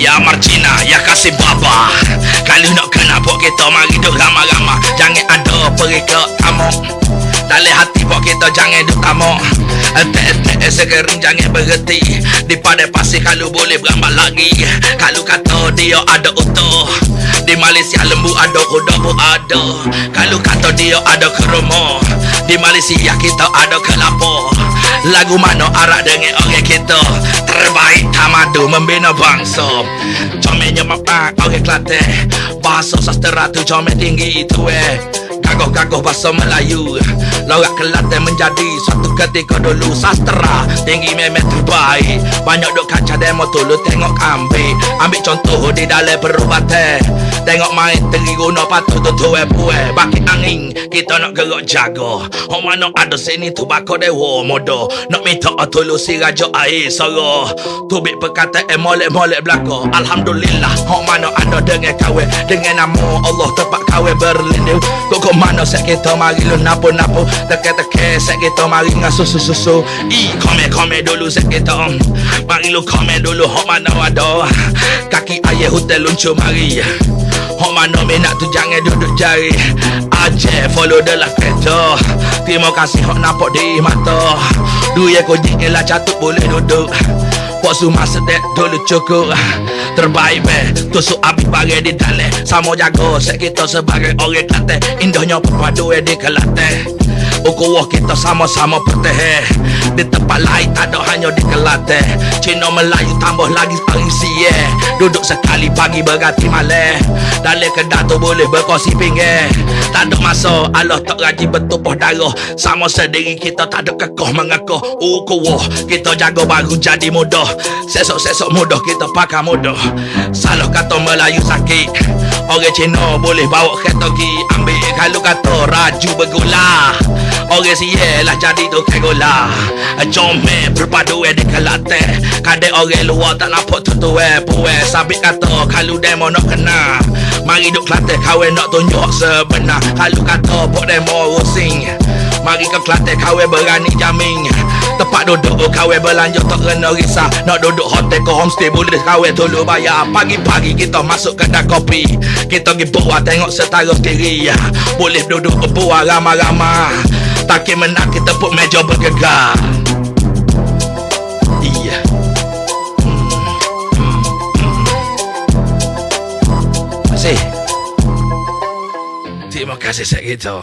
Ya Marcina, ya kasih baba Kalau nak kena buat kita Mari duk ramah-ramah. Jangan ada periksa kamu Dalam hati buat kita jangan duk kamu Etek-etek segering jangan berhenti. Di pada pasir kalau boleh beramal lagi. Kalau kata dia ada utuh Di Malaysia lembu ada kuda pun ada. Kalau kata dia ada kerumah Di Malaysia kita ada kelapa Lagu mana arak dengan orang kita. Terbaik tamadu membina bangsa. Comelnya mapak orang Kelantan Bahasa sastera tu comel tinggi itu eh. Gagoh-gagoh bahasa Melayu. Lorak Kelantan menjadi Suatu ketika dulu sastera Tinggi memet terbaik. Banyak duk kaca demo tu lu tengok ambil Ambil contoh di dalam perubatan Tengok main teri guna patu tu tu eh pueh Baki angin kita nak gerak jaga. Oh mana ada sini tu bako dewa modo. Nak minta tolong si raja air sara Tubik perkataan molek-molek belaka Alhamdulillah Oh mana ada dengan kawe. Dengan nama Allah tempat kawe berlindung. Kok mana set kita mari lu napu-napu. Teke-teke set kita mari ngasuh susu-susu. I kome-kome dulu set kita. Mari lu kome dulu Hok mana ada Ayah hotel luncur mari. Hok mana minat tu jangan duduk jari. Aje follow the lah kereta Terima kasih hok nampak di mata. Duya kau lah catuk boleh duduk. Pok semua sedek dulu cukup. Terbaik be Tusuk api bagai di dalam. Sama jago Set kita sebagai orang Kelantan. Indahnya perpadu di Kelantan Ukuah kita sama-sama perteh Di tempat lain tak ada hanya di Kelantan. Cina Melayu tambah lagi pangisi yeah. Duduk sekali pagi berganti malam. Dalam kedai tu boleh berkongsi pinggir. Tak ada masa Allah tak gaji bertumpah darah. Sama sendiri kita tak ada kekoh mengakuh Ukuah kita jago baru jadi mudah. Sesok-sesok mudah kita pakai mudah. Salah kata Melayu sakit. Orang Cina boleh bawa kereta pergi Ambil. Kalau kata raju bergula Orang siye lah jadi tu kegola Comel berpadu eh di Kelantan Kadang orang luar tak nampak tu tu eh Pueh sabit kata kalau demo nak kena. Mari duk Kelantan kawan nak tunjuk sebenar. Kalau kata pok demo rusing Mari ke Kelantan kawan berani jamin. Tempat duduk kawan belanja tak kena risau. Nak duduk hotel ke homestay boleh kawan tolong bayar. Pagi-pagi kita masuk kedai kopi. Kita pergi buah tengok setara kiri Boleh duduk buah ramah-ramah Takin menak kita pun meja bergegar. Hmm, hmm, hmm. Terima kasih. Gitu